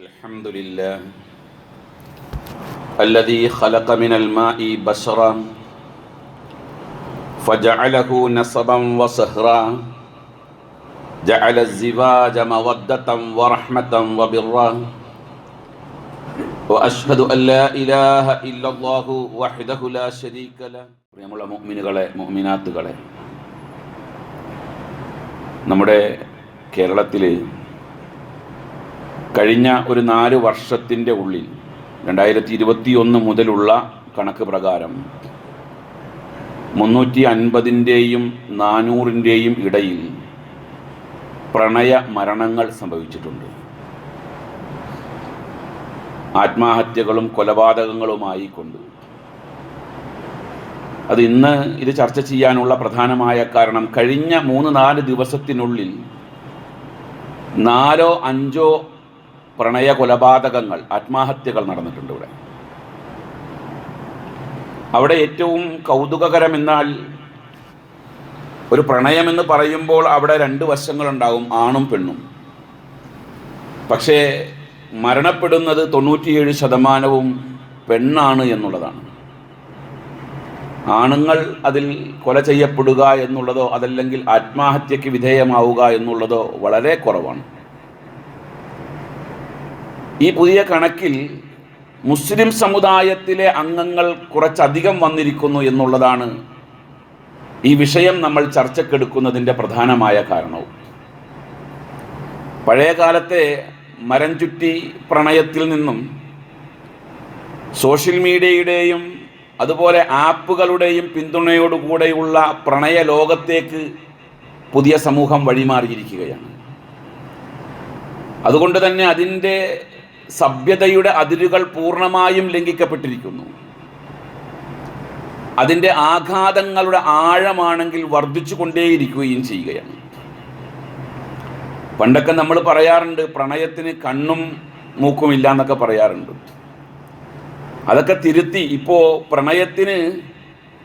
الحمد لله الذي خلق من الماء بشرا فجعله نصبا وصهرا جعل الزواج مودة ورحمة وبرا وأشهد أن لا إله إلا الله وحده لا شريك له പ്രിയമുള്ള മുഅ്മിനുകളെ മുഅ്മിനാത്തുകളെ നമ്മുടെ കേരളത്തിൽ കഴിഞ്ഞ ഒരു നാല് വർഷത്തിന്റെ ഉള്ളിൽ രണ്ടായിരത്തി ഇരുപത്തി ഒന്ന് മുതലുള്ള കണക്ക് പ്രകാരം മുന്നൂറ്റി അൻപതിന്റെയും നാനൂറിന്റെയും ഇടയിൽ പ്രണയ മരണങ്ങൾ സംഭവിച്ചിട്ടുണ്ട്. ആത്മഹത്യകളും കൊലപാതകങ്ങളുമായി കൊണ്ട്. അത് ഇന്ന് ഇത് ചർച്ച ചെയ്യാനുള്ള പ്രധാനമായ കാരണം കഴിഞ്ഞ മൂന്ന് നാല് ദിവസത്തിനുള്ളിൽ നാലോ അഞ്ചോ പ്രണയ കൊലപാതകങ്ങൾ ആത്മാഹത്യകൾ നടന്നിട്ടുണ്ട് ഇവിടെ. അവിടെ ഏറ്റവും കൗതുകകരം എന്നാൽ ഒരു പ്രണയമെന്ന് പറയുമ്പോൾ അവിടെ രണ്ട് വശങ്ങളുണ്ടാവും ആണും പെണ്ണും. പക്ഷേ മരണപ്പെടുന്നത് തൊണ്ണൂറ്റിയേഴ് ശതമാനവും പെണ്ണാണ് എന്നുള്ളതാണ്. ആണുങ്ങൾ അതിൽ കൊല ചെയ്യപ്പെടുക എന്നുള്ളതോ അതല്ലെങ്കിൽ ആത്മാഹത്യക്ക് വിധേയമാവുക എന്നുള്ളതോ വളരെ കുറവാണ്. ഈ പുതിയ കണക്കിൽ മുസ്ലിം സമുദായത്തിലെ അംഗങ്ങൾ കുറച്ചധികം വന്നിരിക്കുന്നു എന്നുള്ളതാണ് ഈ വിഷയം നമ്മൾ ചർച്ചക്കെടുക്കുന്നതിന്റെ പ്രധാനമായ കാരണവും. പഴയ കാലത്തെ മരം ചുറ്റി പ്രണയത്തിൽ നിന്നും സോഷ്യൽ മീഡിയയുടെയും അതുപോലെ ആപ്പുകളുടെയും പിന്തുണയോടുകൂടെയുള്ള പ്രണയ ലോകത്തേക്ക് പുതിയ സമൂഹം വഴിമാറിയിരിക്കുകയാണ്. അതുകൊണ്ട് തന്നെ അതിന്റെ സഭ്യതയുടെ അതിരുകൾ പൂർണമായും ലംഘിക്കപ്പെട്ടിരിക്കുന്നു. അതിന്റെ ആഘാതങ്ങളുടെ ആഴമാണെങ്കിൽ വർദ്ധിച്ചു കൊണ്ടേയിരിക്കുകയും ചെയ്യുകയാണ്. പണ്ടൊക്കെ നമ്മൾ പറയാറുണ്ട് പ്രണയത്തിന് കണ്ണും മൂക്കുമില്ല എന്നൊക്കെ പറയാറുണ്ട്. അതൊക്കെ തിരുത്തി ഇപ്പോൾ പ്രണയത്തിന്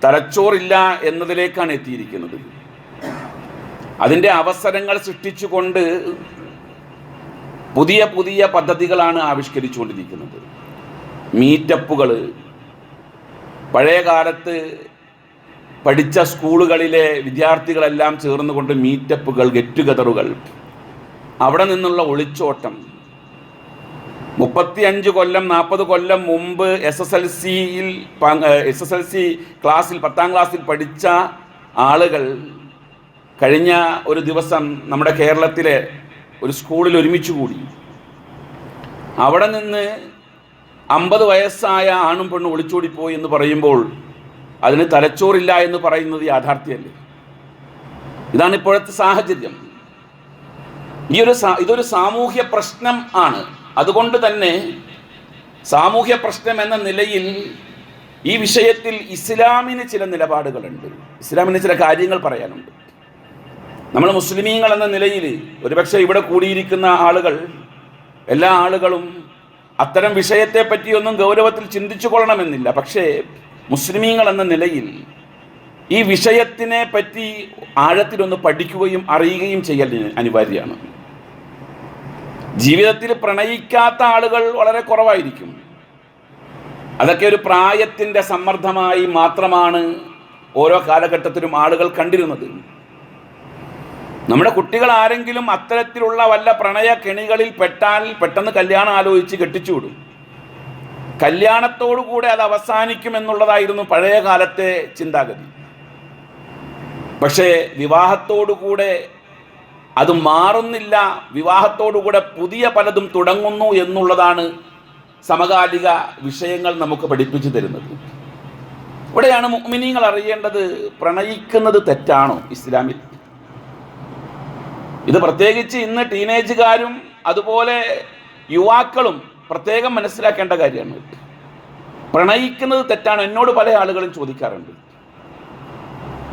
തലച്ചോറില്ല എന്നതിലേക്കാണ് എത്തിയിരിക്കുന്നത്. അതിന്റെ അവസരങ്ങൾ സൃഷ്ടിച്ചുകൊണ്ട് പുതിയ പുതിയ പദ്ധതികളാണ് ആവിഷ്കരിച്ചുകൊണ്ടിരിക്കുന്നത്. മീറ്റപ്പുകൾ പഴയ കാലത്ത് പഠിച്ച സ്കൂളുകളിലെ വിദ്യാർത്ഥികളെല്ലാം ചേർന്നുകൊണ്ട് മീറ്റപ്പുകൾ ഗെറ്റ് ടുഗതറുകൾ അവിടെ നിന്നുള്ള ഒളിച്ചോട്ടം. മുപ്പത്തിയഞ്ച് കൊല്ലം നാൽപ്പത് കൊല്ലം മുമ്പ് എസ് എസ് എൽ സിയിൽ എസ് എസ് എൽ സി ക്ലാസ്സിൽ പത്താം ക്ലാസ്സിൽ പഠിച്ച ആളുകൾ കഴിഞ്ഞ ഒരു ദിവസം നമ്മുടെ കേരളത്തിലെ ഒരു സ്കൂളിൽ ഒരുമിച്ച് കൂടി. അവിടെ നിന്ന് അമ്പത് വയസ്സായ ആണും പെണ്ണും ഒളിച്ചോടിപ്പോയി എന്ന് പറയുമ്പോൾ അതിന് തലച്ചോറില്ല എന്ന് പറയുന്നത് യാഥാർത്ഥ്യമല്ലേ? ഇതാണ് ഇപ്പോഴത്തെ സാഹചര്യം. ഈ ഒരു ഇതൊരു സാമൂഹ്യ പ്രശ്നം ആണ്. അതുകൊണ്ട് തന്നെ സാമൂഹ്യ പ്രശ്നം എന്ന നിലയിൽ ഈ വിഷയത്തിൽ ഇസ്ലാമിന് ചില നിലപാടുകളുണ്ട്. ഇസ്ലാമിന് ചില കാര്യങ്ങൾ പറയാനുണ്ട്. നമ്മൾ മുസ്ലിമീങ്ങൾ എന്ന നിലയിൽ ഒരുപക്ഷെ ഇവിടെ കൂടിയിരിക്കുന്ന ആളുകൾ എല്ലാ ആളുകളും അത്തരം വിഷയത്തെ പറ്റിയൊന്നും ഗൗരവത്തിൽ ചിന്തിച്ചു കൊള്ളണമെന്നില്ല. പക്ഷേ മുസ്ലിമീങ്ങൾ എന്ന നിലയിൽ ഈ വിഷയത്തിനെ പറ്റി ആഴത്തിലൊന്ന് പഠിക്കുകയും അറിയുകയും ചെയ്യൽ അനിവാര്യമാണ്. ജീവിതത്തിൽ പ്രണയിക്കാത്ത ആളുകൾ വളരെ കുറവായിരിക്കും. അതൊക്കെ ഒരു പ്രായത്തിന്റെ സമ്മർദ്ദമായി മാത്രമാണ് ഓരോ കാലഘട്ടത്തിലും ആളുകൾ കണ്ടിരുന്നത്. നമ്മുടെ കുട്ടികൾ ആരെങ്കിലും അത്തരത്തിലുള്ള വല്ല പ്രണയ കെണികളിൽ പെട്ടാൽ പെട്ടെന്ന് കല്യാണം ആലോചിച്ച് കെട്ടിച്ചുവിടും കല്യാണത്തോടുകൂടെ അത് അവസാനിക്കും അവസാനിക്കുമെന്നുള്ളതായിരുന്നു പഴയ കാലത്തെ ചിന്താഗതി. പക്ഷേ വിവാഹത്തോടുകൂടെ അത് മാറുന്നില്ല വിവാഹത്തോടുകൂടെ പുതിയ പലതും തുടങ്ങുന്നു എന്നുള്ളതാണ് സമകാലിക വിഷയങ്ങൾ നമുക്ക് പഠിപ്പിച്ചു തരുന്നത്. ഇവിടെയാണ് മുഅ്മിനീങ്ങൾ അറിയേണ്ടത് പ്രണയിക്കുന്നത് തെറ്റാണോ ഇസ്ലാമിൽ? ഇത് പ്രത്യേകിച്ച് ഇന്ന് ടീനേജുകാരും അതുപോലെ യുവാക്കളും പ്രത്യേകം മനസ്സിലാക്കേണ്ട കാര്യമാണ്. പ്രണയിക്കുന്നത് തെറ്റാണ്. എന്നോട് പല ആളുകളും ചോദിക്കാറുണ്ട്.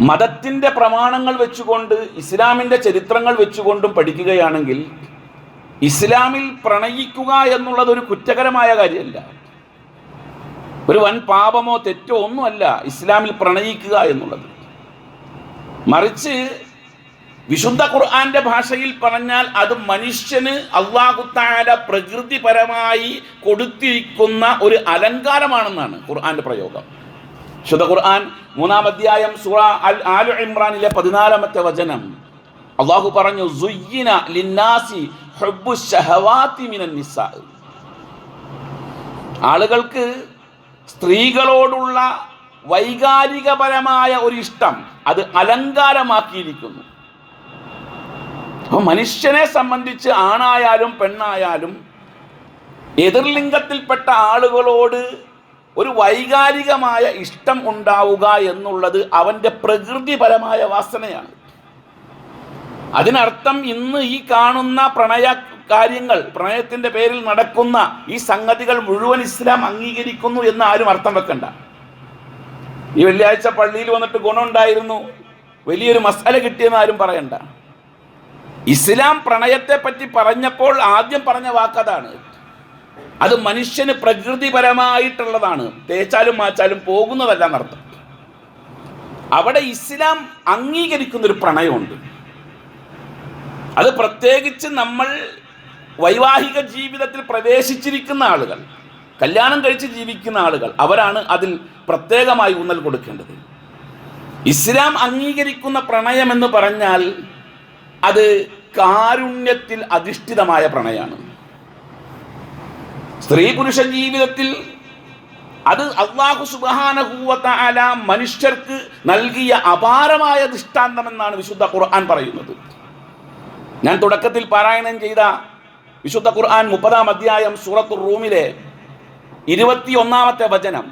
മതത്തിന്റെ പ്രമാണങ്ങൾ വെച്ചുകൊണ്ട് ഇസ്ലാമിന്റെ ചരിത്രങ്ങൾ വെച്ചുകൊണ്ടും പഠിക്കുകയാണെങ്കിൽ ഇസ്ലാമിൽ പ്രണയിക്കുക എന്നുള്ളത് ഒരു കുറ്റകരമായ കാര്യമല്ല. ഒരു വൻ പാപമോ തെറ്റോ ഒന്നുമല്ല ഇസ്ലാമിൽ പ്രണയിക്കുക എന്നുള്ളത്. മറിച്ച് വിശുദ്ധ ഖുർആന്റെ ഭാഷയിൽ പറഞ്ഞാൽ അത് മനുഷ്യന് അള്ളാഹുത്താല പ്രകൃതിപരമായി കൊടുത്തിരിക്കുന്ന ഒരു അലങ്കാരമാണെന്നാണ് ഖുർആന്റെ പ്രയോഗം. വിശുദ്ധ ഖുർആൻ മൂന്നാം അധ്യായം സൂറ അൽ ആലു ഇമ്രാനിലെ പതിനാലാമത്തെ വചനം. അള്ളാഹു പറഞ്ഞു സുയ്യിന ലിന്നാസി ഹബ്ബു ആളുകൾക്ക് സ്ത്രീകളോടുള്ള വൈകാരികപരമായ ഒരു ഇഷ്ടം അത് അലങ്കാരമാക്കിയിരിക്കുന്നു. അപ്പോൾ മനുഷ്യനെ സംബന്ധിച്ച് ആണായാലും പെണ്ണായാലും എതിർലിംഗത്തിൽപ്പെട്ട ആളുകളോട് ഒരു വൈകാരികമായ ഇഷ്ടം ഉണ്ടാവുക എന്നുള്ളത് അവന്റെ പ്രകൃതിപരമായ വാസനയാണ്. അതിനർത്ഥം ഇന്ന് ഈ കാണുന്ന പ്രണയ കാര്യങ്ങൾ പ്രണയത്തിന്റെ പേരിൽ നടക്കുന്ന ഈ സംഗതികൾ മുഴുവൻ ഇസ്ലാം അംഗീകരിക്കുന്നു എന്ന് ആരും അർത്ഥം വെക്കണ്ട. ഈ വെള്ളിയാഴ്ച പള്ളിയിൽ വന്നിട്ട് ഗുണമുണ്ടായിരുന്നു വലിയൊരു മസാല കിട്ടിയെന്ന് ആരും പറയണ്ട. ഇസ്ലാം പ്രണയത്തെ പറ്റി പറഞ്ഞപ്പോൾ ആദ്യം പറഞ്ഞ വാക്കതാണ്. അത് മനുഷ്യന് പ്രകൃതിപരമായിട്ടുള്ളതാണ്. തേച്ചാലും മാച്ചാലും പോകുന്നതല്ല എന്നർത്ഥം അവിടെ ഇസ്ലാം അംഗീകരിക്കുന്ന ഒരു പ്രണയമുണ്ട്. അത് പ്രത്യേകിച്ച് നമ്മൾ വൈവാഹിക ജീവിതത്തിൽ പ്രവേശിച്ചിരിക്കുന്ന ആളുകൾ കല്യാണം കഴിച്ച് ജീവിക്കുന്ന ആളുകൾ അവരാണ് അതിൽ പ്രത്യേകമായി ഊന്നൽ കൊടുക്കേണ്ടത്. ഇസ്ലാം അംഗീകരിക്കുന്ന പ്രണയം എന്ന് പറഞ്ഞാൽ അത് കാരുണ്യത്തിൽ അധിഷ്ഠിതമായ പ്രണയമാണ് സ്ത്രീ പുരുഷ ജീവിതത്തിൽ അത് അള്ളാഹു സുബാനഹൂവത്ത അല മനുഷ്യർക്ക് നൽകിയ അപാരമായ ദൃഷ്ടാന്തമെന്നാണ് വിശുദ്ധ ഖുർആൻ പറയുന്നത്. ഞാൻ തുടക്കത്തിൽ പാരായണം ചെയ്ത വിശുദ്ധ ഖുർആൻ മുപ്പതാം അധ്യായം സൂറത്തു റൂമിലെ ഇരുപത്തി ഒന്നാമത്തെ വചനം.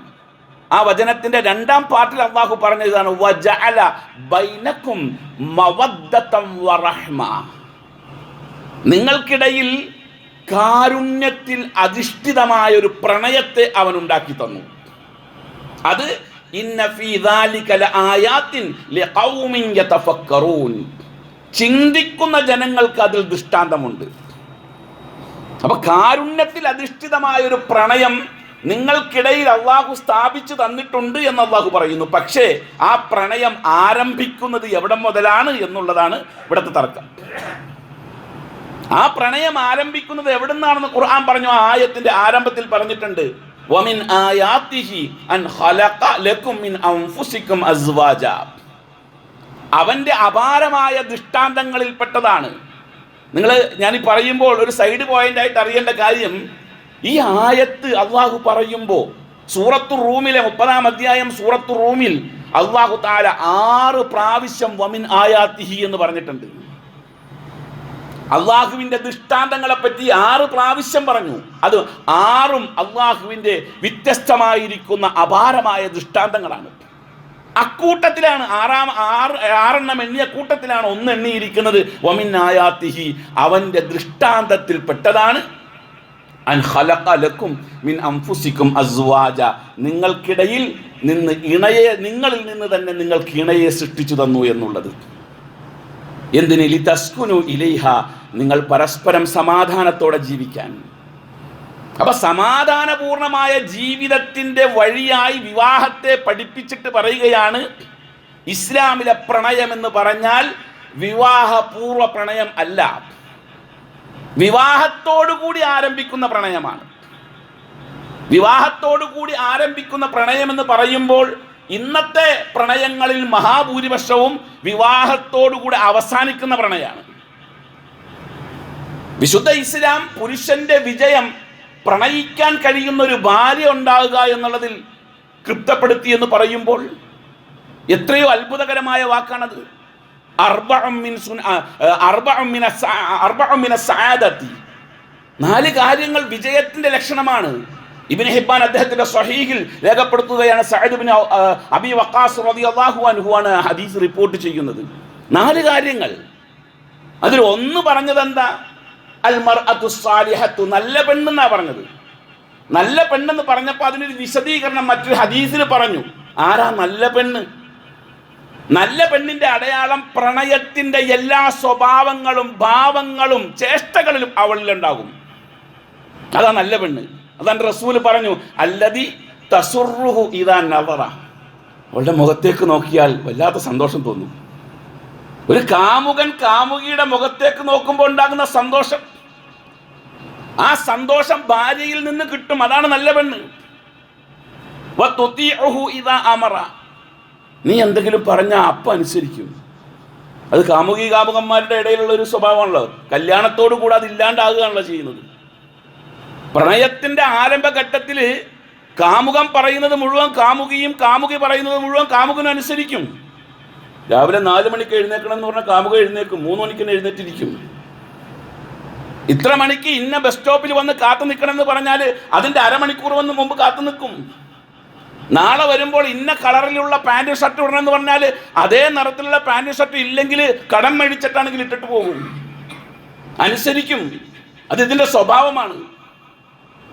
ആ വചനത്തിന്റെ രണ്ടാം പാർട്ടിൽ അള്ളാഹു പറഞ്ഞതാണ് ബൈനക്കും നിങ്ങൾക്കിടയിൽ കാരുണ്യത്തിൽ അധിഷ്ഠിതമായ ഒരു പ്രണയത്തെ അവൻ ഉണ്ടാക്കി തന്നു. അത് ചിന്തിക്കുന്ന ജനങ്ങൾക്ക് അതിൽ ദൃഷ്ടാന്തമുണ്ട്. അപ്പൊ കാരുണ്യത്തിൽ അധിഷ്ഠിതമായ ഒരു പ്രണയം നിങ്ങൾക്കിടയിൽ അള്ളാഹു സ്ഥാപിച്ചു തന്നിട്ടുണ്ട് എന്ന് അള്ളാഹു പറയുന്നു. പക്ഷേ ആ പ്രണയം ആരംഭിക്കുന്നത് എവിടെ മുതലാണ് എന്നുള്ളതാണ് ഇവിടുത്തെ തർക്കം. ആ പ്രണയം ആരംഭിക്കുന്നത് എവിടെ നിന്നാണെന്ന് ഖുർആൻ പറഞ്ഞു ആ ആയത്തിന്റെ ആരംഭത്തിൽ പറഞ്ഞിട്ടുണ്ട്. വമിൻ ആയാത്തിഹി അൻ ഖലഖ ലക്കും മിൻ അവന്റെ അപാരമായ ദൃഷ്ടാന്തങ്ങളിൽപ്പെട്ടതാണ്. നിങ്ങൾ ഞാൻ പറയുമ്പോൾ ഒരു സൈഡ് പോയിന്റ് ആയിട്ട് അറിയേണ്ട കാര്യം ഈ ആയത്ത് അള്ളാഹു പറയുമ്പോൾ സൂറത്തു റൂമിലെ മുപ്പതാം അധ്യായം സൂറത്തു റൂമിൽ അള്ളാഹു താല ആറ് പ്രാവശ്യം വമിൻ ആയാത്തിഹി എന്ന് പറഞ്ഞിട്ടുണ്ട്. അള്ളാഹുവിന്റെ ദൃഷ്ടാന്തങ്ങളെ പറ്റി ആറ് പ്രാവശ്യം പറഞ്ഞു. അത് ആറും അള്ളാഹുവിന്റെ വ്യത്യസ്തമായിരിക്കുന്ന അപാരമായ ദൃഷ്ടാന്തങ്ങളാണ്. അക്കൂട്ടത്തിലാണ് ആറാം ആറ് ആറെണ്ണം എണ്ണിയ കൂട്ടത്തിലാണ് ഒന്ന് എണ്ണിയിരിക്കുന്നത്. വമിന്നായാത്തിഹി അവന്റെ ദൃഷ്ടാന്തത്തിൽ പെട്ടതാണ് അൻ ഖലഖ ലക്കും മിൻ അംഫുസിക്കും അസ്വാജ. നിങ്ങൾക്കിടയിൽ നിന്ന് ഇണയെ നിങ്ങളിൽ നിന്ന് തന്നെ നിങ്ങൾക്ക് ഇണയെ സൃഷ്ടിച്ചു തന്നു എന്നുള്ളത്. എന്തിന്? ലിതസ്കുനു ഇലൈഹ. നിങ്ങൾ പരസ്പരം സമാധാനത്തോടെ ജീവിക്കാൻ. അപ്പൊ സമാധാനപൂർണമായ ജീവിതത്തിന്റെ വഴിയായി വിവാഹത്തെ പഠിപ്പിച്ചിട്ട് പറയുകയാണ് ഇസ്ലാമിലെ പ്രണയം എന്ന് പറഞ്ഞാൽ വിവാഹപൂർവ പ്രണയം അല്ല. വിവാഹത്തോടുകൂടി ആരംഭിക്കുന്ന പ്രണയമാണ്. വിവാഹത്തോടുകൂടി ആരംഭിക്കുന്ന പ്രണയമെന്ന് പറയുമ്പോൾ ഇന്നത്തെ പ്രണയങ്ങളിൽ മഹാഭൂരിപക്ഷവും വിവാഹത്തോടുകൂടി അവസാനിക്കുന്ന പ്രണയമാണ്. വിശുദ്ധ ഇസ്ലാം പുരുഷന്റെ വിജയം പ്രണയിക്കാൻ കഴിയുന്ന ഒരു ഭാര്യ ഉണ്ടാകുക എന്നുള്ളതിൽ തൃപ്തപ്പെടുത്തി എന്ന് പറയുമ്പോൾ എത്രയോ അത്ഭുതകരമായ വാക്കാണത്. നാല് കാര്യങ്ങൾ വിജയത്തിന്റെ ലക്ഷണമാണ്. ഇബിൻ ഹിബാൻ അദ്ദേഹത്തിന്റെ സ്വഹീഹിൽ രേഖപ്പെടുത്തുകയാണ് ആ, അബി വക്കാസ് റളിയല്ലാഹു അൻഹു ആണ് ഹദീസ് റിപ്പോർട്ട് ചെയ്യുന്നത്. നാല് കാര്യങ്ങൾ. അതിൽ ഒന്ന് പറഞ്ഞത് എന്താ? അൽ മർഅത്തു സാലിഹത്തു. നല്ല പെണ്ണെന്നാ പറഞ്ഞത്. നല്ല പെണ്ണെന്ന് പറഞ്ഞപ്പോൾ അതിനൊരു വിശദീകരണം മറ്റൊരു ഹദീസിൽ പറഞ്ഞു. ആരാ നല്ല പെണ്ണ്? നല്ല പെണ്ണിന്റെ അടയാളം പ്രണയത്തിന്റെ എല്ലാ സ്വഭാവങ്ങളും ഭാവങ്ങളും ചേഷ്ടകളിലും അവളിലുണ്ടാകും. അതാ നല്ല പെണ്ണ്. അതാണ് റസൂൽ പറഞ്ഞു അല്ലതി തസുറുഹു ഇതാ നവറ. അവളുടെ മുഖത്തേക്ക് നോക്കിയാൽ വല്ലാത്ത സന്തോഷം തോന്നും. ഒരു കാമുകൻ കാമുകിയുടെ മുഖത്തേക്ക് നോക്കുമ്പോൾ ഉണ്ടാകുന്ന സന്തോഷം. ആ സന്തോഷം ഭാര്യയിൽ നിന്ന് കിട്ടും. അതാണ് നല്ല പെണ്ണ്. ഇതാ അമറ. നീ എന്തെങ്കിലും പറഞ്ഞാൽ അപ്പ അനുസരിക്കും. അത് കാമുകി കാമുകന്മാരുടെ ഇടയിലുള്ള ഒരു സ്വഭാവമാണല്ലോ. കല്യാണത്തോടു കൂടെ അത് ഇല്ലാണ്ടാകുകയാണല്ലോ ചെയ്യുന്നത്. പ്രണയത്തിന്റെ ആരംഭഘട്ടത്തിൽ കാമുകം പറയുന്നത് മുഴുവൻ കാമുകിയും കാമുകി പറയുന്നത് മുഴുവൻ കാമുകനും അനുസരിക്കും. രാവിലെ നാല് മണിക്ക് എഴുന്നേക്കണം എന്ന് പറഞ്ഞാൽ കാമുക എഴുന്നേക്കും മൂന്ന് മണിക്ക് തന്നെ എഴുന്നേറ്റിരിക്കും. ഇത്ര മണിക്ക് ഇന്ന ബസ് സ്റ്റോപ്പിൽ വന്ന് കാത്തു നിൽക്കണം എന്ന് പറഞ്ഞാൽ അതിന്റെ അരമണിക്കൂർ വന്ന് മുമ്പ് കാത്തു നിൽക്കും. നാളെ വരുമ്പോൾ ഇന്ന കളറിലുള്ള പാന്റ് ഷർട്ട് ഇടണം എന്ന് പറഞ്ഞാൽ അതേ നിറത്തിലുള്ള പാന്റ് ഷർട്ട് ഇല്ലെങ്കിൽ കടം മേടിച്ചിട്ടാണെങ്കിൽ ഇട്ടിട്ട് പോകും. അനുസരിക്കും. അത് ഇതിന്റെ സ്വഭാവമാണ്.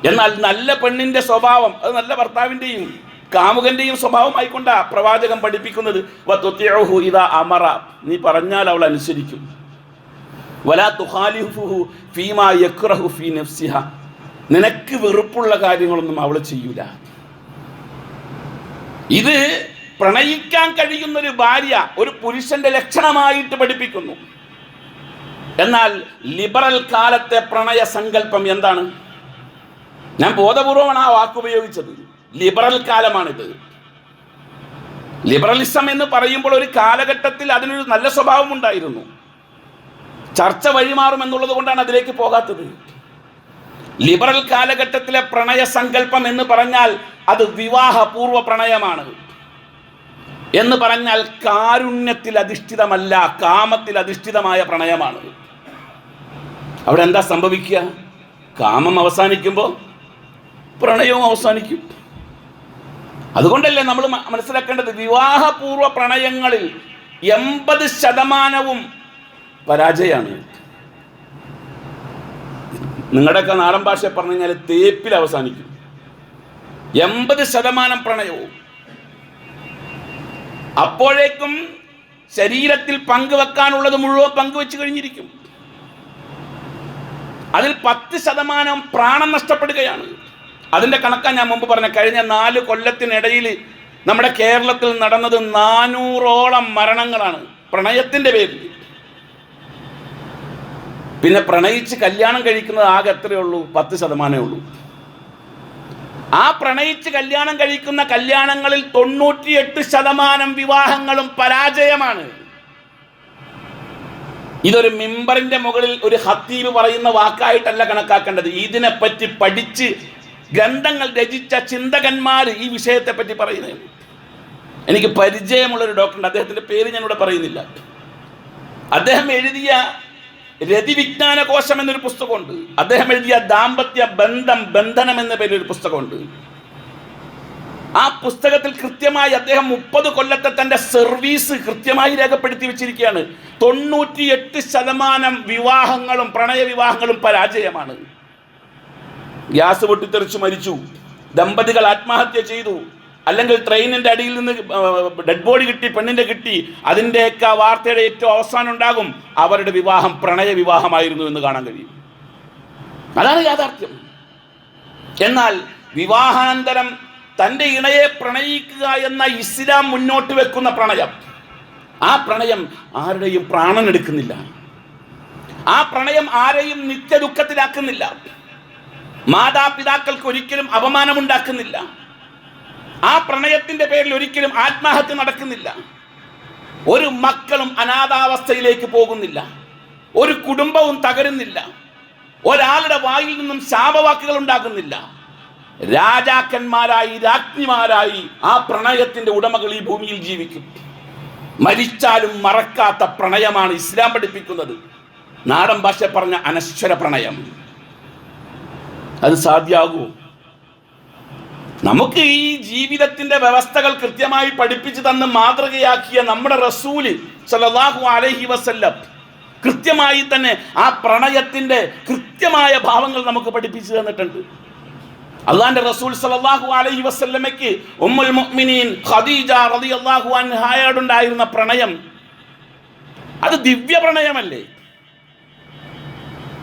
എന്നാൽ നല്ല പെണ്ണിന്റെ സ്വഭാവം അത് നല്ല ഭർത്താവിന്റെയും കാമുകന്റെയും സ്വഭാവമായിക്കൊണ്ടാ പ്രവാചകം പഠിപ്പിക്കുന്നത്. അമറ. നീ പറഞ്ഞാൽ അവൾ അനുസരിക്കും. നിനക്ക് വെറുപ്പുള്ള കാര്യങ്ങളൊന്നും അവൾ ചെയ്യൂല. ഇത് പ്രണയിക്കാൻ കഴിയുന്ന ഒരു ഭാര്യ ഒരു പുരുഷന്റെ ലക്ഷണമായിട്ട് പഠിപ്പിക്കുന്നു. എന്നാൽ ലിബറൽ കാലത്തെ പ്രണയ സങ്കല്പം എന്താണ്? ഞാൻ ബോധപൂർവമാണ് ആ വാക്ക് ഉപയോഗിച്ചത് ലിബറൽ കാലമാണിത്. ലിബറലിസം എന്ന് പറയുമ്പോൾ ഒരു കാലഘട്ടത്തിൽ അതിനൊരു നല്ല സ്വഭാവം ഉണ്ടായിരുന്നു. ചർച്ച വഴിമാറും എന്നുള്ളത് കൊണ്ടാണ് അതിലേക്ക് പോകാത്തത്. ലിബറൽ കാലഘട്ടത്തിലെ പ്രണയ സങ്കല്പം എന്ന് പറഞ്ഞാൽ അത് വിവാഹപൂർവ പ്രണയമാണ്. എന്ന് പറഞ്ഞാൽ കാരുണ്യത്തിൽ അധിഷ്ഠിതമല്ല കാമത്തിൽ അധിഷ്ഠിതമായ പ്രണയമാണ്. അവിടെ എന്താ സംഭവിക്കുക? കാമം അവസാനിക്കുമ്പോൾ പ്രണയവും അവസാനിക്കും. അതുകൊണ്ടല്ലേ നമ്മൾ മനസ്സിലാക്കേണ്ടത് വിവാഹപൂർവ പ്രണയങ്ങളിൽ എൺപത് ശതമാനവും പരാജയമാണ്. നിങ്ങളുടെയൊക്കെ നാടൻ ഭാഷ പറഞ്ഞു കഴിഞ്ഞാൽ തേപ്പിൽ അവസാനിക്കും. എൺപത് ശതമാനം പ്രണയവും. അപ്പോഴേക്കും ശരീരത്തിൽ പങ്കുവെക്കാനുള്ളത് മുഴുവൻ പങ്കുവെച്ച് കഴിഞ്ഞിരിക്കും. അതിൽ പത്ത് ശതമാനം പ്രാണം നഷ്ടപ്പെടുകയാണ്. അതിന്റെ കണക്കാൻ ഞാൻ മുമ്പ് പറഞ്ഞ കഴിഞ്ഞ നാല് കൊല്ലത്തിനിടയിൽ നമ്മുടെ കേരളത്തിൽ നടന്നത് നാനൂറോളം മരണങ്ങളാണ്. പ്രണയത്തിന്റെ പേരിൽ. പിന്നെ പ്രണയിച്ച് കല്യാണം കഴിക്കുന്നത് ആകെ എത്രയേ ഉള്ളൂ? പത്ത് ശതമാനമേ ഉള്ളൂ. ആ പ്രണയിച്ച് കല്യാണം കഴിക്കുന്ന കല്യാണങ്ങളിൽ തൊണ്ണൂറ്റിയെട്ട് ശതമാനം വിവാഹങ്ങളും പരാജയമാണ്. ഇതൊരു മിമ്പറിന്റെ മുകളിൽ ഒരു ഹത്തീബ് പറയുന്ന വാക്കായിട്ടല്ല കണക്കാക്കേണ്ടത്. ഇതിനെപ്പറ്റി പഠിച്ച് ഗ്രന്ഥങ്ങൾ രചിച്ച ചിന്തകന്മാർ ഈ വിഷയത്തെ പറ്റി പറയുന്നത്. എനിക്ക് പരിചയമുള്ള ഒരു ഡോക്ടറുണ്ട്. അദ്ദേഹത്തിന്റെ പേര് ഞാനിവിടെ പറയുന്നില്ല. അദ്ദേഹം എഴുതിയ രതിവിജ്ഞാന കോശം എന്നൊരു പുസ്തകമുണ്ട്. അദ്ദേഹം എഴുതിയ ദാമ്പത്യ ബന്ധം ബന്ധനം എന്ന പേരിൽ ഒരു പുസ്തകമുണ്ട്. ആ പുസ്തകത്തിൽ കൃത്യമായി അദ്ദേഹം മുപ്പത് കൊല്ലത്തെ തന്റെ സർവീസ് കൃത്യമായി രേഖപ്പെടുത്തി വെച്ചിരിക്കുകയാണ്. തൊണ്ണൂറ്റിയെട്ട് ശതമാനം വിവാഹങ്ങളും പ്രണയ വിവാഹങ്ങളും പരാജയമാണ്. ഗ്യാസ് പൊട്ടിത്തെറിച്ച് മരിച്ചു. ദമ്പതികൾ ആത്മഹത്യ ചെയ്തു. അല്ലെങ്കിൽ ട്രെയിനിന്റെ അടിയിൽ നിന്ന് ഡെഡ് ബോഡി കിട്ടി പെണ്ണിന്റെ കിട്ടി അതിന്റെയൊക്കെ ആ വാർത്തയുടെ ഏറ്റവും അവസാനം ഉണ്ടാകും. അവരുടെ വിവാഹം പ്രണയ വിവാഹമായിരുന്നു എന്ന് കാണാൻ കഴിയും. അതാണ് യാഥാർത്ഥ്യം. എന്നാൽ വിവാഹാനന്തരം തന്റെ ഇണയെ പ്രണയിക്കുക എന്ന ഇസ്ലാം മുന്നോട്ട് വെക്കുന്ന പ്രണയം ആ പ്രണയം ആരുടെയും പ്രാണൻ എടുക്കുന്നില്ല. ആ പ്രണയം ആരെയും നിത്യദുഃഖത്തിലാക്കുന്നില്ല. മാതാപിതാക്കൾക്ക് ഒരിക്കലും അപമാനമുണ്ടാക്കുന്നില്ല. ആ പ്രണയത്തിന്റെ പേരിൽ ഒരിക്കലും ആത്മഹത്യ നടക്കുന്നില്ല. ഒരു മക്കളും അനാഥാവസ്ഥയിലേക്ക് പോകുന്നില്ല. ഒരു കുടുംബവും തകരുന്നില്ല. ഒരാളുടെ വായിൽ നിന്നും ശാപവാക്കുകൾ ഉണ്ടാകുന്നില്ല. രാജാക്കന്മാരായി രാജ്ഞിമാരായി ആ പ്രണയത്തിന്റെ ഉടമകൾ ഈ ഭൂമിയിൽ ജീവിക്കും. മരിച്ചാലും മറക്കാത്ത പ്രണയമാണ് ഇസ്ലാം പഠിപ്പിക്കുന്നത്. നാടൻ ഭാഷ പറഞ്ഞ അനശ്വര പ്രണയം. അത് സാധ്യമാകുമോ നമുക്ക് ഈ ജീവിതത്തിന്റെ വ്യവസ്ഥകൾ കൃത്യമായി പഠിപ്പിച്ചു തന്ന് മാതൃകയാക്കിയ നമ്മുടെ റസൂൽ സല്ലല്ലാഹു അലഹി വസല്ലം കൃത്യമായി തന്നെ ആ പ്രണയത്തിന്റെ കൃത്യമായ ഭാവങ്ങൾ നമുക്ക് പഠിപ്പിച്ചു തന്നിട്ടുണ്ട്. അള്ളാന്റെ റസൂൽ സല്ലല്ലാഹു അലഹി വസല്ലമയ്ക്ക് ഉമ്മുൽ മുഅ്മിനീൻ ഖദീജ റളിയല്ലാഹു അൻഹായോടുണ്ടായിരുന്ന പ്രണയം അത് ദിവ്യ പ്രണയമല്ലേ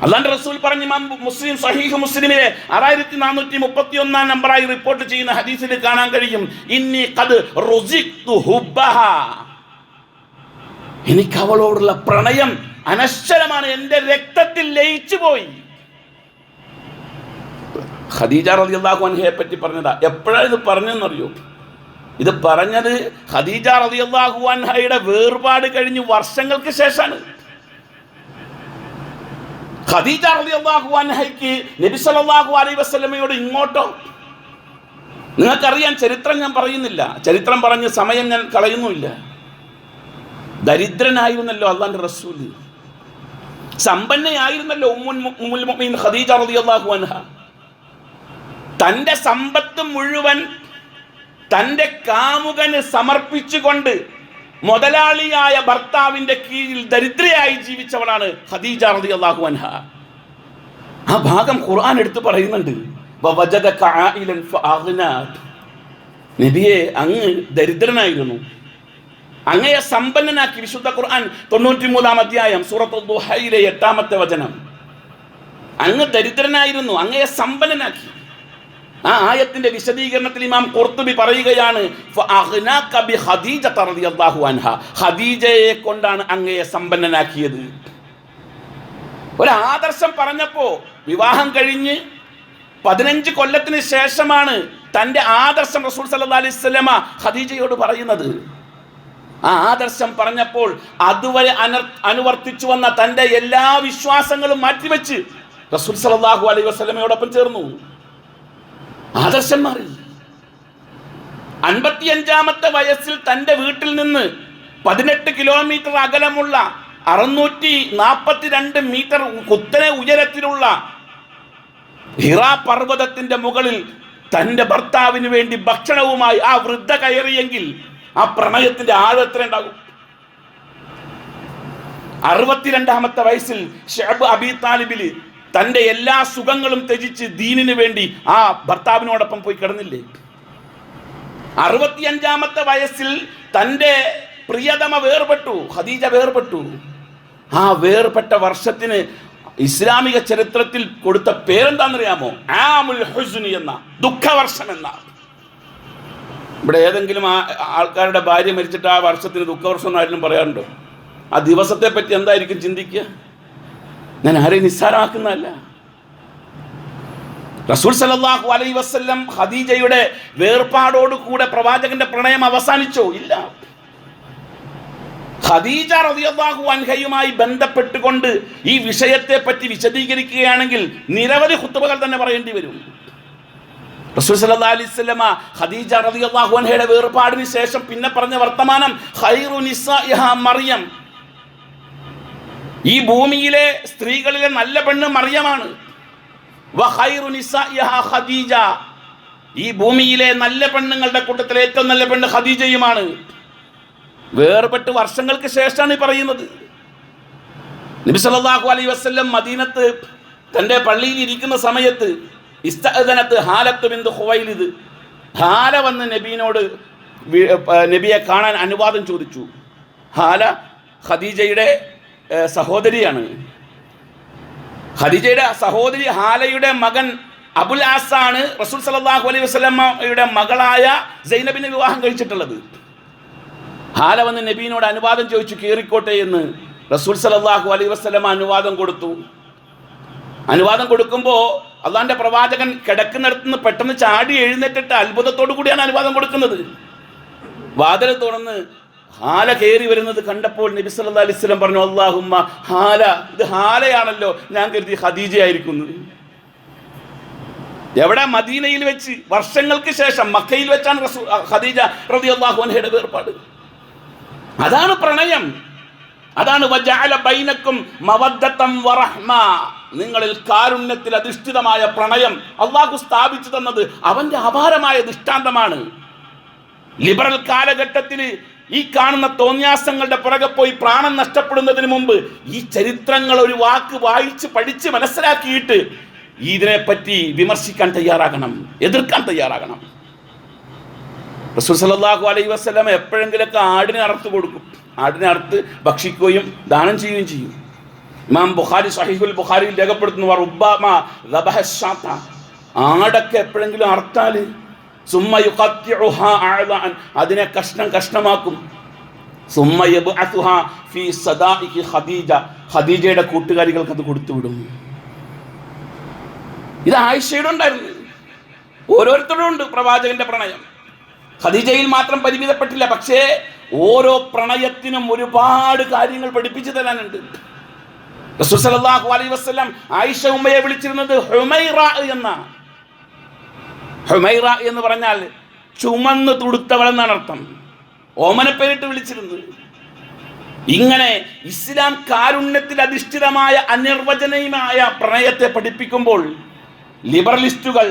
അള്ളാന്റെ റസൂൽ പറഞ്ഞ മുസ്ലിം സഹീഹ് മുസ്ലിമിലെ ആറായിരത്തി നാനൂറ്റി മുപ്പത്തി ഒന്നാം നമ്പറായി റിപ്പോർട്ട് ചെയ്യുന്ന ഹദീസിൽ കാണാൻ കഴിയും. ഇന്നി ഹുബ്ബഹ. എനിക്ക് അവളോടുള്ള പ്രണയം അനശ്വരമാണ്. എന്റെ രക്തത്തിൽ ലയിച്ചു പോയി. ഖദീജ റളിയല്ലാഹു അൻഹയെ പറ്റി പറഞ്ഞതാ. എപ്പോഴാണ് ഇത് പറഞ്ഞെന്നറിയോ? ഇത് പറഞ്ഞത് ഖദീജ റളിയല്ലാഹു അൻഹയുടെ വേർപാട് കഴിഞ്ഞ് വർഷങ്ങൾക്ക് ശേഷമാണ്. ഖദീജ റളിയല്ലാഹു നബി സല്ലല്ലാഹു അലൈഹി വസല്ലമയോട് ഇങ്ങോട്ടോ? നിങ്ങൾക്കറിയാൻ ചരിത്രം ഞാൻ പറയുന്നില്ല. ചരിത്രം പറഞ്ഞ് സമയം ഞാൻ കളയുന്നുമില്ല. ദരിദ്രനായിരുന്നല്ലോ അള്ളാന്റെ റസൂൽ. സമ്പന്നയായിരുന്നല്ലോ ഉമ്മുൽ ഖദീജ റളിയല്ലാഹു അൻഹ. തന്റെ സമ്പത്ത് മുഴുവൻ തന്റെ കാമുകന് സമർപ്പിച്ചുകൊണ്ട് മുതലാളിയായ ഭർത്താവിന്റെ കീഴിൽ ദരിദ്രയായി ജീവിച്ചവളാണ് ഖദീജ റളിയല്ലാഹു അൻഹ. ആ ഭാഗം ഖുർആൻ എടുത്തു പറയുന്നുണ്ട്. നബിയെ അങ്ങ് ദരിദ്രനായിരുന്നു. അങ്ങയെ സമ്പന്നനാക്കി വിശുദ്ധ ഖുർആൻ തൊണ്ണൂറ്റി മൂന്നാം അധ്യായം സൂറത്ത് എട്ടാമത്തെ വചനം. അങ്ങ് ദരിദ്രനായിരുന്നു അങ്ങയെ സമ്പന്നനാക്കി. ആ ആയത്തിന്റെ വിശദീകരണത്തിൽ ഇമാം കുർത്തുബി പറയുകയാണ് ഖദീജയെ കൊണ്ടാണ് അങ്ങയെ സമ്പന്നനാക്കിയത്. ഒരാദർശം പറഞ്ഞപ്പോ വിവാഹം കഴിഞ്ഞ് പതിനഞ്ച് കൊല്ലത്തിന് ശേഷമാണ് തന്റെ ആദർശം റസൂൽ സല്ലാ ഹദീജയോട് ഖദീജയോട് പറയുന്നത്. ആ ആദർശം പറഞ്ഞപ്പോൾ അതുവരെ അനർ അനുവർത്തിച്ചു വന്ന തന്റെ എല്ലാ വിശ്വാസങ്ങളും മാറ്റിവെച്ച് റസൂൽ സലാഹു അലൈഹി വസ്ലമയോടൊപ്പം ചേർന്നു. ആദർശം മാറി അൻപത്തിയഞ്ചാമത്തെ വയസ്സിൽ തന്റെ വീട്ടിൽ നിന്ന് പതിനെട്ട് കിലോമീറ്റർ അകലമുള്ള അറുന്നൂറ്റി നാൽപ്പത്തിരണ്ട് മീറ്റർ കുത്തനെ ഉയരത്തിലുള്ള ഹിറാ പർവതത്തിന്റെ മുകളിൽ തന്റെ ഭർത്താവിന് വേണ്ടി ഭക്ഷണവുമായി ആ വൃദ്ധ കയറിയെങ്കിൽ ആ പ്രണയത്തിന്റെ ആഴം എത്ര ഉണ്ടാകും അറുപത്തിരണ്ടാമത്തെ വയസ്സിൽ ഷെബ് അബി താലിബിൽ തന്റെ എല്ലാ സുഖങ്ങളും ത്യജിച്ച് ദീനിന് വേണ്ടി ആ ഭർത്താവിനോടൊപ്പം പോയി കിടന്നില്ലേ? അറുപത്തിയഞ്ചാമത്തെ വയസ്സിൽ തന്റെ പ്രിയതമ വേർപെട്ടു ഖദീജ വേർപെട്ടു. ആ വേർപെട്ട വർഷത്തിന് ഇസ്ലാമിക ചരിത്രത്തിൽ കൊടുത്ത പേരെന്താണെന്നറിയാമോ? ആമുൽ ഹുസ്നി എന്ന ദുഃഖവർഷം എന്ന. ഇവിടെ ഏതെങ്കിലും ആൾക്കാരുടെ ഭാര്യ മരിച്ചിട്ട് ആ വർഷത്തിന് ദുഃഖവർഷം എന്ന് ആരെങ്കിലും പറയാറുണ്ടോ? ആ ദിവസത്തെ പറ്റി എന്തായിരിക്കും ചിന്തിക്കുക? ഞാൻ ആരെ നിസ്സാരമാക്കുന്നതല്ല. റസൂൽ സല്ലല്ലാഹു അലൈ വസല്ലം ഖദീജയുടെ വേർപാടോട് കൂടെ പ്രവാചകന്റെ പ്രണയം അവസാനിച്ചോ? ഇല്ല. ഖദീജ റളിയല്ലാഹു അൻഹയുമായി ബന്ധപ്പെട്ടുകൊണ്ട് ഈ വിഷയത്തെ പറ്റി വിശദീകരിക്കുകയാണെങ്കിൽ നിരവധി ഖുത്തുബകൾ തന്നെ പറയേണ്ടി വരും. റസൂൽ സല്ലല്ലാഹു അലൈഹി വസല്ലമ ഖദീജ റളിയല്ലാഹു അൻഹയുടെ വേർപാടിന് ശേഷം പിന്നെ പറഞ്ഞ വർത്തമാനം ഖൈറു മറിയം. ഈ ഭൂമിയിലെ സ്ത്രീകളിലെ നല്ല പെണ്ണ് മറിയമാണ്. ഖദീജ. ഈ ഭൂമിയിലെ നല്ല പെണ്ണുങ്ങളുടെ കൂട്ടത്തിലെ ഏറ്റവും നല്ല പെണ്ണ് ഖദീജയുമാണ്. വേർപെട്ട് വർഷങ്ങൾക്ക് ശേഷമാണ് ഈ പറയുന്നത്. നബി സല്ലല്ലാഹു അലൈഹി വസല്ലം മദീനത്ത് തന്റെ പള്ളിയിൽ ഇരിക്കുന്ന സമയത്ത് ഇസ്തഅദനത്ത് ഹാലത്ത് ബിന്ദു ഹുവൈലിത് ഹാല വന്ന് നബീനോട് നബിയെ കാണാൻ അനുവാദം ചോദിച്ചു. ഹാല ഖദീജയുടെ സഹോദരിയാണ്. ഖദീജയുടെ സഹോദരി ഹാലയുടെ മകൻ അബുൽ ആസാണ് റസൂൽ സലാഹു അലൈഹി വസ്ലമ്മയുടെ മകളായ സൈനബിനെ വിവാഹം കഴിച്ചിട്ടുള്ളത്. ഹാല വന്ന് നബീനോട് അനുവാദം ചോദിച്ചു കീറിക്കോട്ടെ എന്ന് റസൂൽ സലാഹു അലൈഹി വസല്ലമ അനുവാദം കൊടുത്തു. അനുവാദം കൊടുക്കുമ്പോൾ അള്ളാന്റെ പ്രവാചകൻ കിടക്കുന്നിടത്ത് നിന്ന് പെട്ടെന്ന് ചാടി എഴുന്നേറ്റിട്ട് അത്ഭുതത്തോടു കൂടിയാണ് അനുവാദം കൊടുക്കുന്നത്. വാതിൽ തുറന്ന് ഹാല കയറി വരുന്നത് കണ്ടപ്പോൾ നബി സല്ലല്ലാഹു അലൈഹി വസല്ലം പറഞ്ഞു അള്ളാഹുമ്മ ഹാല ഇത് ഹാലയാണല്ലോ. ഞാൻ കരുതി ഖദീജ ആയിരിക്കുന്നു. എവിടെ? മദീനയിൽ വെച്ച്. വർഷങ്ങൾക്ക് ശേഷം മക്കയിൽ വെച്ചാണ് ഖദീജ റളിയല്ലാഹു അൻഹയുടെ വേർപാട്. അതാണ് പ്രണയം. അതാണ് ബൈനക്കും മവദ്ദത്തം വറഹ്മ. നിങ്ങളിൽ കാരുണ്യത്തിൽ അധിഷ്ഠിതമായ പ്രണയം അള്ളാഹു സ്ഥാപിച്ചു തന്നത് അവന്റെ അപാരമായ ദൃഷ്ടാന്തമാണ്. ലിബറൽ കാലഘട്ടത്തിൽ ഈ കാണുന്ന തോന്യാസങ്ങളുടെ പുറകെ പോയി പ്രാണൻ നഷ്ടപ്പെടുന്നതിന് മുമ്പ് ഈ ചരിത്രങ്ങൾ ഒരു വാക്ക് വായിച്ച് പഠിച്ച് മനസ്സിലാക്കിയിട്ട് ഇതിനെപ്പറ്റി വിമർശിക്കാൻ തയ്യാറാകണം എതിർക്കാൻ തയ്യാറാകണം റസൂൽ സല്ലല്ലാഹു അലൈഹി വസല്ലം എപ്പോഴെങ്കിലൊക്കെ ആടിനെ അറുത്ത് കൊടുക്കും ആടിനെ അറുത്ത് ഭക്ഷിക്കുകയും ദാനം ചെയ്യുകയും ചെയ്യും ഇമാം ബുഖാരി സഹീഹുൽ ബുഖാരിയിൽ രേഖപ്പെടുത്തുന്നു ഉബ്ബാമ. ആടൊക്കെ എപ്പോഴെങ്കിലും അറുത്താൽ. അതിനെ കഷ്ണം കഷ്ണമാക്കും. ഖദീജ. ഖദീജയുടെ കൂട്ടുകാരികൾക്ക് അത് കൊടുത്തുവിടും ഇത് ആയിഷയുടെ ഉണ്ടായിരുന്നു. ഓരോരുത്തരും ഉണ്ട് പ്രവാചകന്റെ പ്രണയം. ഖദീജയിൽ മാത്രം പരിമിതപ്പെട്ടില്ല പക്ഷേ ഓരോ പ്രണയത്തിനും ഒരുപാട് കാര്യങ്ങൾ പഠിപ്പിച്ചു തരാനുണ്ട്. അലൈഹി വസല്ലം ആയിഷ ഉമ്മയെ വിളിച്ചിരുന്നത് ഹുമൈറ ഹുമൈറ എന്ന് പറഞ്ഞാൽ ചുമന്ന് തുടുത്തവൾ എന്നാണ് അർത്ഥം ഓമനപ്പേരിട്ട് വിളിച്ചിരുന്നത് ഇങ്ങനെ ഇസ്ലാം കാരുണ്യത്തിൽ അധിഷ്ഠിതമായ അനിർവചനീയമായ പ്രണയത്തെ പഠിപ്പിക്കുമ്പോൾ ലിബറലിസ്റ്റുകൾ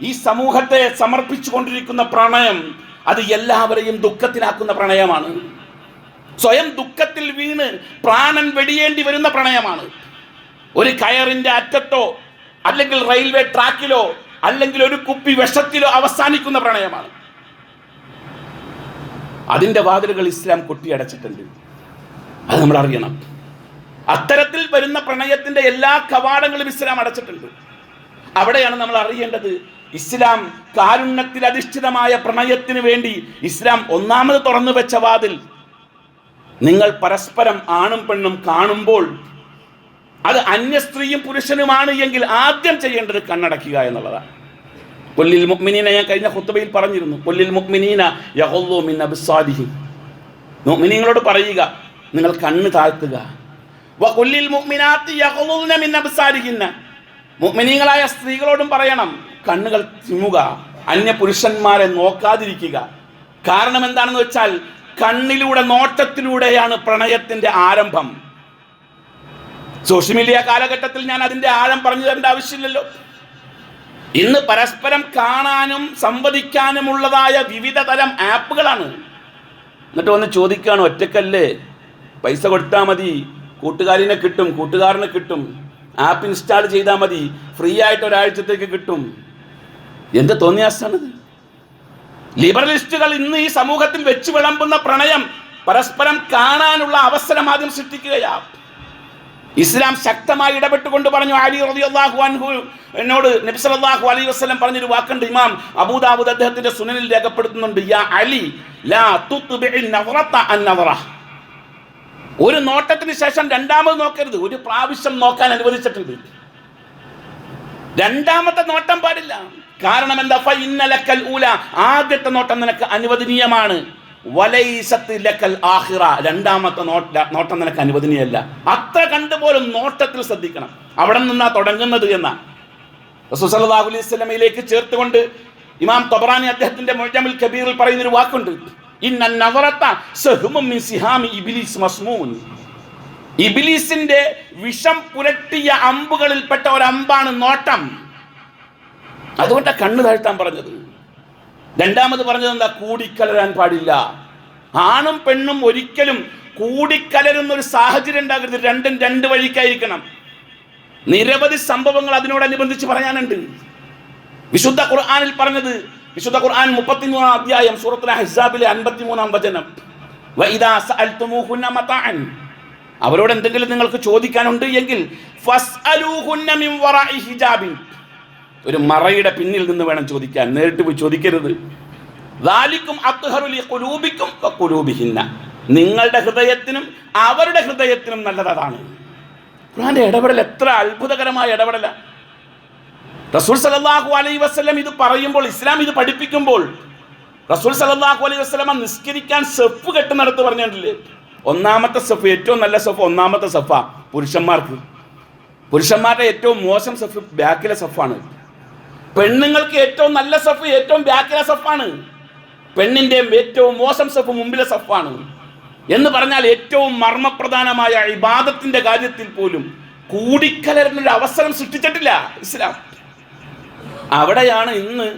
ഈ സമൂഹത്തെ സമർപ്പിച്ചു കൊണ്ടിരിക്കുന്ന പ്രണയം അത് എല്ലാവരെയും ദുഃഖത്തിലാക്കുന്ന പ്രണയമാണ്. സ്വയം ദുഃഖത്തിൽ വീണ് പ്രാണൻ വെടിയേണ്ടി വരുന്ന പ്രണയമാണ്. ഒരു കയറിന്റെ അറ്റത്തോ അല്ലെങ്കിൽ റെയിൽവേ ട്രാക്കിലോ അല്ലെങ്കിൽ ഒരു കുപ്പി വിഷത്തിലോ അവസാനിക്കുന്ന പ്രണയമാണ്. അതിന്റെ വാതിലുകൾ ഇസ്ലാം കൊട്ടിയടച്ചിട്ടുണ്ട്. അത് നമ്മൾ അറിയണം. അത്തരത്തിൽ വരുന്ന പ്രണയത്തിന്റെ എല്ലാ കവാടങ്ങളും ഇസ്ലാം അടച്ചിട്ടുണ്ട്. അവിടെയാണ് നമ്മൾ അറിയേണ്ടത് ഇസ്ലാം കാരുണ്യത്തിൽ അധിഷ്ഠിതമായ പ്രണയത്തിന് വേണ്ടി ഇസ്ലാം ഒന്നാമത് തുറന്നു വെച്ച വാതിൽ നിങ്ങൾ പരസ്പരം ആണും പെണ്ണും കാണുമ്പോൾ അത് അന്യ സ്ത്രീയും പുരുഷനുമാണ് എങ്കിൽ ആദ്യം ചെയ്യേണ്ടത് കണ്ണടക്കുക എന്നുള്ളതാണ്. കൊല്ലിൽ മുക്മിനീന ഞാൻ കഴിഞ്ഞ ഹുത്തബയിൽ പറഞ്ഞിരുന്നു മുക്മിനീന മിൻ അബ്സാരിഹിം മുഅ്മിനീങ്ങളോട് പറയുക നിങ്ങൾ കണ്ണ് താഴ്ത്തുക. കൊല്ലിൽ മുഅ്മിനാത്തി യഹുല്ലുന മിൻ അബ്സാരിഹിന്ന മുക്മിനീങ്ങളായ സ്ത്രീകളോടും പറയണം കണ്ണുകൾ തിമ്മുക അന്യ പുരുഷന്മാരെ നോക്കാതിരിക്കുക. കാരണം എന്താണെന്ന് വെച്ചാൽ കണ്ണിലൂടെ നോട്ടത്തിലൂടെയാണ് പ്രണയത്തിന്റെ ആരംഭം. സോഷ്യൽ മീഡിയ കാലഘട്ടത്തിൽ ഞാൻ അതിന്റെ ആഴം പറഞ്ഞു തരേണ്ട ആവശ്യമില്ലല്ലോ. ഇന്ന് പരസ്പരം കാണാനും സംവദിക്കാനുമുള്ളതായ വിവിധ തരം ആപ്പുകളാണ്. എന്നിട്ട് വന്ന് ചോദിക്കുകയാണ് ഒറ്റക്കല്ലേ? പൈസ കൊടുത്താൽ മതി. കൂട്ടുകാരിനെ കിട്ടും കൂട്ടുകാരനെ കിട്ടും. ആപ്പ് ഇൻസ്റ്റാൾ ചെയ്താൽ മതി. ഫ്രീ ആയിട്ട് ഒരാഴ്ചത്തേക്ക് കിട്ടും. എന്ത് തോന്നിയാസാണിത്? ലിബറലിസ്റ്റുകൾ ഇന്ന് ഈ സമൂഹത്തിൽ വെച്ച് വിളമ്പുന്ന പ്രണയം പരസ്പരം കാണാനുള്ള അവസരം ആദ്യം സൃഷ്ടിക്കുകയാണ് ഇസ്ലാം ശക്തമായി ഇടപെട്ടുകൊണ്ട് പറഞ്ഞു അലി റളിയല്ലാഹു അൻഹു എന്നോട് നബി സല്ലല്ലാഹു അലൈഹി വസല്ലം പറഞ്ഞൊരു വാക്കുണ്ട് ഇമാം അബൂദാവൂദ് അദ്ദേഹത്തിന്റെ സുനനിൽ രേഖപ്പെടുത്തുന്നുണ്ട് യാ അലി ലാ ഒരു നോട്ടത്തിന് ശേഷം രണ്ടാമത് നോക്കരുത് ഒരു പ്രാവശ്യം നോക്കാൻ അനുവദിച്ചിട്ടുണ്ട്. രണ്ടാമത്തെ നോട്ടം പാടില്ല. കാരണം എന്താ? ഇന്നലക്കൽ ഊല. ആദ്യത്തെ നോട്ടം നിനക്ക് അനുവദനീയമാണ്. ആഹിറ. രണ്ടാമത്തെ നോട്ട നിനക്ക് അനുവദനീയല്ല. അത്ര കണ്ടുപോലും നോട്ടത്തിൽ ശ്രദ്ധിക്കണം. അവിടെ നിന്നാ തുടങ്ങുന്നത് എന്ന. റസൂസല്ലാഹു അലൈഹി ചേർത്തുകൊണ്ട് ഇമാം തൊബറാനി അദ്ദേഹത്തിന്റെ മൊഴമിൽ കബീറിൽ പറയുന്ന ഒരു വാക്കുണ്ട് ഇബിലീസിന്റെ വിഷം പുരട്ടിയ അമ്പുകളിൽപ്പെട്ട ഒരു അമ്പാണ് നോട്ടം. അതുകൊണ്ടാ കണ്ണു താഴ്ത്താൻ പറഞ്ഞത്. രണ്ടാമത് പറഞ്ഞത് എന്താ കൂടിക്കലരാൻ പാടില്ല. ആണും പെണ്ണും ഒരിക്കലും കൂടിക്കലരുന്ന ഒരു സാഹചര്യം ഉണ്ടാകരുത്. രണ്ടും രണ്ട് വഴിക്കായിരിക്കണം. നിരവധി സംഭവങ്ങൾ അതിനോടനുബന്ധിച്ച് പറയാനുണ്ട്. വിശുദ്ധ ഖുർആാനിൽ പറഞ്ഞത് വിശുദ്ധ ഖുർആൻ മുപ്പത്തിമൂന്നാം അധ്യായം സൂറത്തുൽ ഹിസാബിലെ അൻപത്തിമൂന്നാം വചനം. അവരോട് എന്തെങ്കിലും നിങ്ങൾക്ക് ചോദിക്കാനുണ്ട് എങ്കിൽ ഒരു മറയുടെ പിന്നിൽ നിന്ന് വേണം ചോദിക്കാൻ. നേരിട്ട് പോയി ചോദിക്കരുത്. ദാലിക്കും അത്ഹറുലി കുലൂബിക്കും കുലൂബിഹിന്ന നിങ്ങളുടെ ഹൃദയത്തിനും അവരുടെ ഹൃദയത്തിനും നല്ലത് അതാണ് ഖുർആന്റെ ഇടപെടൽ എത്ര അത്ഭുതകരമായ ഇടപെടല. റസൂൽ സല്ലല്ലാഹു അലൈഹി വസല്ലം ഇത് പറയുമ്പോൾ ഇസ്ലാം ഇത് പഠിപ്പിക്കുമ്പോൾ റസൂൽ സല്ലല്ലാഹു അലൈഹി വസ്ലമ നിസ്കരിക്കാൻ സെഫ് കെട്ടുന്നിടത്ത് പറഞ്ഞിട്ടില്ലേ? ഒന്നാമത്തെ സെഫ് ഏറ്റവും നല്ല സെഫ് ഒന്നാമത്തെ സെഫാ. പുരുഷന്മാർക്ക്. പുരുഷന്മാരുടെ ഏറ്റവും മോശം സെഫ് ബാക്കിലെ സെഫാണ്. പെണ്ണുങ്ങൾക്ക് ഏറ്റവും നല്ല സഫ് ഏറ്റവും ബാക്കിലെ സഫാണ്. പെണ്ണിന്റെ ഏറ്റവും മോശം സഫ് മുമ്പിലെ സഫാണ്. എന്ന് പറഞ്ഞാൽ ഏറ്റവും മർമ്മപ്രധാനമായ ഇബാദത്തിന്റെ കാര്യത്തിൽ പോലും കൂടിക്കലരുന്നൊരു അവസരം സൃഷ്ടിച്ചിട്ടില്ല ഇസ്ലാം. അവിടെയാണ് ഇന്ന്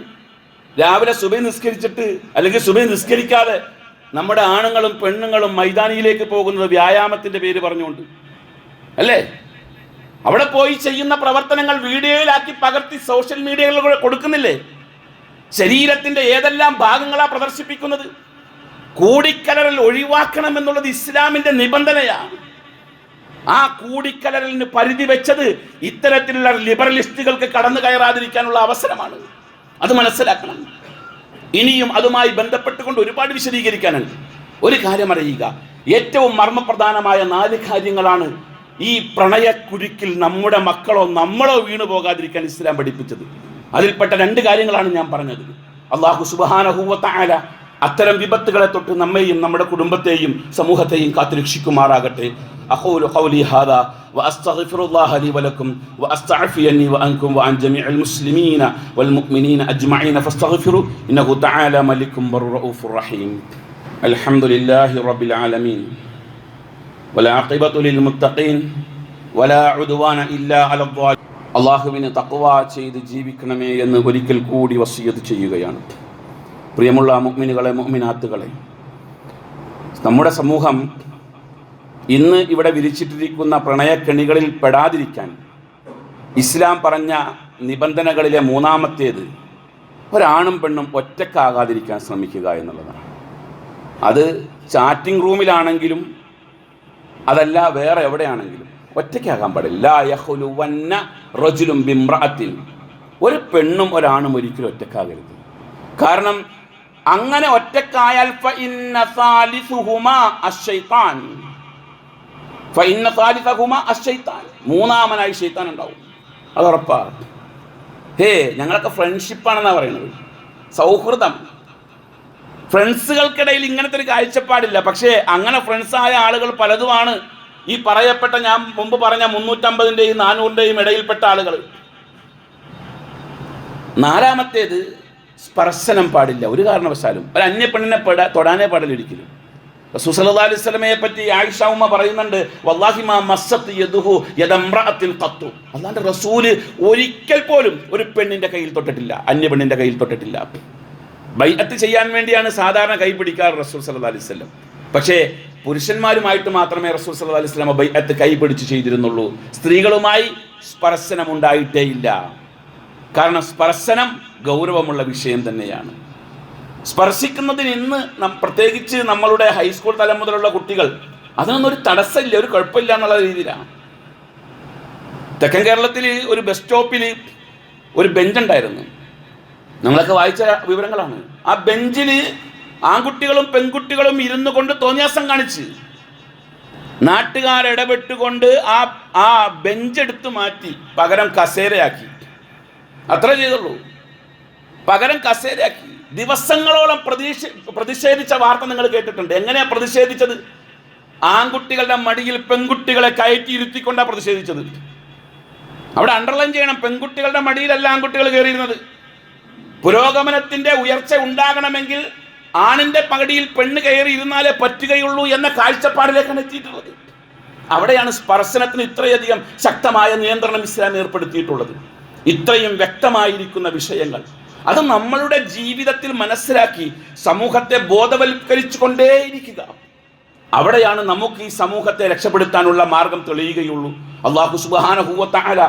രാവിലെ സുബൈ നിസ്കരിച്ചിട്ട് അല്ലെങ്കിൽ സുബൈ നിസ്കരിക്കാതെ നമ്മുടെ ആണുങ്ങളും പെണ്ണുങ്ങളും മൈതാനിയിലേക്ക് പോകുന്നത് വ്യായാമത്തിന്റെ പേര് പറഞ്ഞുകൊണ്ട്. അല്ലേ? അവിടെ പോയി ചെയ്യുന്ന പ്രവർത്തനങ്ങൾ വീഡിയോയിലാക്കി പകർത്തി സോഷ്യൽ മീഡിയകളിൽ കൊടുക്കുന്നില്ലേ? ശരീരത്തിന്റെ ഏതെല്ലാം ഭാഗങ്ങളാ പ്രദർശിപ്പിക്കുന്നത്? കൂടിക്കലറൽ ഒഴിവാക്കണം എന്നുള്ളത് ഇസ്ലാമിന്റെ നിബന്ധനയാണ് ആ കൂടിക്കലറലിന് പരിധി വെച്ചത് ഇത്തരത്തിലുള്ള ലിബറലിസ്റ്റുകൾക്ക് കടന്നു കയറാതിരിക്കാനുള്ള അവസരമാണ്. അത് മനസ്സിലാക്കണം. ഇനിയും അതുമായി ബന്ധപ്പെട്ടുകൊണ്ട് ഒരുപാട് വിശദീകരിക്കാനുണ്ട്. ഒരു കാര്യം അറിയുക. ഏറ്റവും മർമ്മപ്രധാനമായ നാല് കാര്യങ്ങളാണ് ഈ പ്രണയക്കുരുക്കിൽ നമ്മുടെ മക്കളോ നമ്മളോ വീണു പോകാതിരിക്കാൻ ഇസ്ലാം പഠിപ്പിച്ചത് അതിൽപ്പെട്ട രണ്ട് കാര്യങ്ങളാണ് ഞാൻ പറഞ്ഞത് അള്ളാഹു സുബാനഹൂവത്തായ അത്തരം വിപത്തുകളെ തൊട്ട് നമ്മെയും നമ്മുടെ കുടുംബത്തെയും സമൂഹത്തെയും കാത്തുരക്ഷിക്കുമാറാകട്ടെ أقول قولي هذا وأستغفر الله لي ولكم وأستعفيني وأنكم وعن جميع المسلمين والمؤمنين أجمعين فاستغفروا إنه تعالى ملك والرؤوف الرحيم الحمد لله رب العالمين അള്ളാഹുവിന് തക്കുവ ചെയ്ത് ജീവിക്കണമേ എന്ന് ഒരിക്കൽ കൂടി വസീയത്ത് ചെയ്യുകയാണ്. പ്രിയമുള്ള മുഗ്മിനുകളെ മുഅ്മിനാത്തുകളെ നമ്മുടെ സമൂഹം ഇന്ന് ഇവിടെ വിരിച്ചിട്ടിരിക്കുന്ന പ്രണയക്കെണികളിൽ പെടാതിരിക്കാൻ ഇസ്ലാം പറഞ്ഞ നിബന്ധനകളിലെ മൂന്നാമത്തേത് ഒരാണും പെണ്ണും ഒറ്റക്കാകാതിരിക്കാൻ ശ്രമിക്കുക എന്നുള്ളതാണ്. അത് ചാറ്റിംഗ് റൂമിലാണെങ്കിലും അതല്ല വേറെ എവിടെയാണെങ്കിലും. ഒറ്റയ്ക്കാകാൻ പാടില്ല. യഹുലുവന്ന റജുലും ബിംറഅത്തിൻ. ഒരു പെണ്ണും ഒരാണും ഒരിക്കലും ഒറ്റക്കാകരുത് കാരണം അങ്ങനെ ഒറ്റക്കായാൽ മൂന്നാമനായി ഷെയ്ത്താൻ ഉണ്ടാവും. അത് ഉറപ്പാ. ഹേ ഞങ്ങളൊക്കെ ഫ്രണ്ട്ഷിപ്പാണെന്നാണ് പറയുന്നത്. സൗഹൃദം. ഫ്രണ്ട്സുകൾക്കിടയിൽ ഇങ്ങനത്തെ ഒരു കാഴ്ചപ്പാടില്ല. പക്ഷേ അങ്ങനെ ഫ്രണ്ട്സായ ആളുകൾ പലതുമാണ്. ഈ പറയപ്പെട്ട ഞാൻ മുമ്പ് പറഞ്ഞ മുന്നൂറ്റമ്പതിന്റെയും നാനൂറിന്റെയും ഇടയിൽപ്പെട്ട ആളുകൾ. നാലാമത്തേത് സ്പർശനം പാടില്ല. ഒരു കാരണവശാലും. ഒരു അന്യ പെണ്ണിനെ പെടാ തൊടാനേ പാടില്ല ഒരിക്കലും. സുസലതാ അലൈഹി സ്വലമയെ പറ്റി ആയിഷ ഉമ്മ പറയുന്നുണ്ട് വല്ലാഹി മാ യദുഹു റസൂൽ ഒരിക്കൽ പോലും ഒരു പെണ്ണിന്റെ കയ്യിൽ തൊട്ടിട്ടില്ല. അന്യ കയ്യിൽ തൊട്ടിട്ടില്ല. ബൈഅത്ത് ചെയ്യാൻ വേണ്ടിയാണ് സാധാരണ കൈ പിടിക്കാറ് റസൂൽ സല്ലല്ലാഹു അലൈഹി വസല്ലം. പക്ഷേ പുരുഷന്മാരുമായിട്ട് മാത്രമേ റസൂൽ സല്ലല്ലാഹു അലൈഹി വസല്ലം ബൈഅത്ത് കൈപിടിച്ച് ചെയ്തിരുന്നുള്ളൂ. സ്ത്രീകളുമായി സ്പർശനം ഉണ്ടായിട്ടേ ഇല്ല. കാരണം സ്പർശനം ഗൗരവമുള്ള വിഷയം തന്നെയാണ്. സ്പർശിക്കുന്നതിന് ഇന്ന് പ്രത്യേകിച്ച് നമ്മളുടെ ഹൈസ്കൂൾ തലം മുതലുള്ള കുട്ടികൾ അതിനൊന്നും ഒരു തടസ്സമില്ല ഒരു കുഴപ്പമില്ല എന്നുള്ള രീതിയിലാണ്. തെക്കൻ കേരളത്തിൽ ഒരു ബസ് സ്റ്റോപ്പിൽ ഒരു ബെഞ്ച് ഉണ്ടായിരുന്നു നമ്മളൊക്കെ വായിച്ച വിവരങ്ങളാണ്. ആ ബെഞ്ചിൽ ആൺകുട്ടികളും പെൺകുട്ടികളും ഇരുന്നു കൊണ്ട് തോന്നിയാസം കാണിച്ച്. നാട്ടുകാരിടപെട്ടുകൊണ്ട് ആ ആ ബെഞ്ച് എടുത്തു മാറ്റി പകരം കസേരയാക്കി. അത്ര ചെയ്തുള്ളൂ. പകരം കസേരയാക്കി. ദിവസങ്ങളോളം പ്രതീക്ഷ പ്രതിഷേധിച്ച വാർത്ത നിങ്ങൾ കേട്ടിട്ടുണ്ട്. എങ്ങനെയാണ് പ്രതിഷേധിച്ചത്? ആൺകുട്ടികളുടെ മടിയിൽ പെൺകുട്ടികളെ കയറ്റി ഇരുത്തിക്കൊണ്ടാണ് പ്രതിഷേധിച്ചത്. അവിടെ അണ്ടർലൈൻ ചെയ്യണം. പെൺകുട്ടികളുടെ മടിയിലല്ല ആൺകുട്ടികൾ കയറിയിരുന്നത്. പുരോഗമനത്തിന്റെ ഉയർച്ച ഉണ്ടാകണമെങ്കിൽ ആണിന്റെ പകടിയിൽ പെണ്ണ് കയറി ഇരുന്നാലേ പറ്റുകയുള്ളൂ എന്ന കാഴ്ചപ്പാടിലേക്കാണ് എത്തിയിട്ടുള്ളത്. അവിടെയാണ് സ്പർശനത്തിന് ഇത്രയധികം ശക്തമായ നിയന്ത്രണം ഇസ്ലാം ഏർപ്പെടുത്തിയിട്ടുള്ളത്. ഇത്രയും വ്യക്തമായിരിക്കുന്ന വിഷയങ്ങൾ. അത് നമ്മളുടെ ജീവിതത്തിൽ മനസ്സിലാക്കി സമൂഹത്തെ ബോധവൽക്കരിച്ചു കൊണ്ടേയിരിക്കുക അവിടെയാണ് നമുക്ക് ഈ സമൂഹത്തെ രക്ഷപ്പെടുത്താനുള്ള മാർഗം തെളിയുകയുള്ളൂ. അള്ളാഹു സുബാനഹൂവത്താല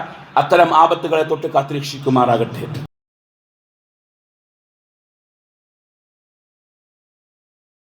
അത്തരം ആപത്തുകളെ തൊട്ട് കാത്തുരക്ഷിക്കുമാറാകട്ടെ.